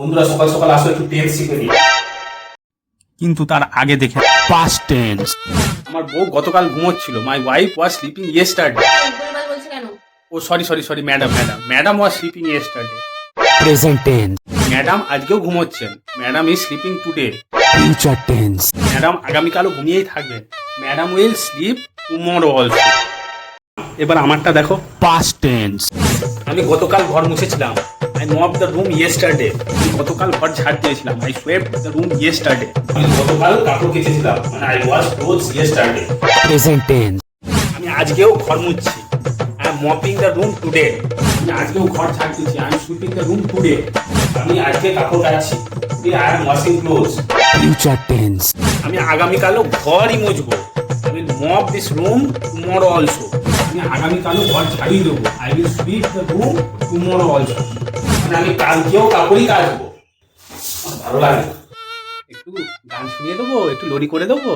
বন্ধুরা সকাল সকাল আসো একটু টেন্স শিখে নিই কিন্তু তার আগে দেখে পাস্ট টেন্স আমার বউ গতকাল ঘুমোচ্ছিল। My wife was sleeping yesterday ভুলভাল বলছে কেন ও sorry sorry sorry madam madam madam was sleeping yesterday present tense, madam আজকেও ঘুমোচ্ছেন। Madam is sleeping today future tense madam আগামীকালও ঘুমিয়েই থাকবেন madam will sleep tomorrow also এবার আমারটা দেখো। Past টেন্স আমি গতকাল ঘর মুছেছিলাম। I mop the room yesterday আমি গতকাল ঘর ঝাড় দিয়েছিলাম। I swept the room yesterday আমি গতকাল কাপড় কেচেছিলাম। মানে I wash clothes yesterday present tense, আমি আজকেও ঘর মুছছি। I am mopping the room today আমি আজকেও ঘর ঝাড় দিচ্ছি I am sweeping the room today আমি আজকে কাপড় কাচ্ছি। I am washing clothes future tense, আমি আগামীকালও ঘরই মুছবো। আমি mop this room tomorrow also আমি আগামীকালও ঘর ঝাড়িয়ে দেবো। I will sweep the room tomorrow also মানে আমি কালকেও কাপড়ই কাটবো ভালো লাগে। একটু গান শুনিয়ে দেবো, একটু লড়ি করে দেবো?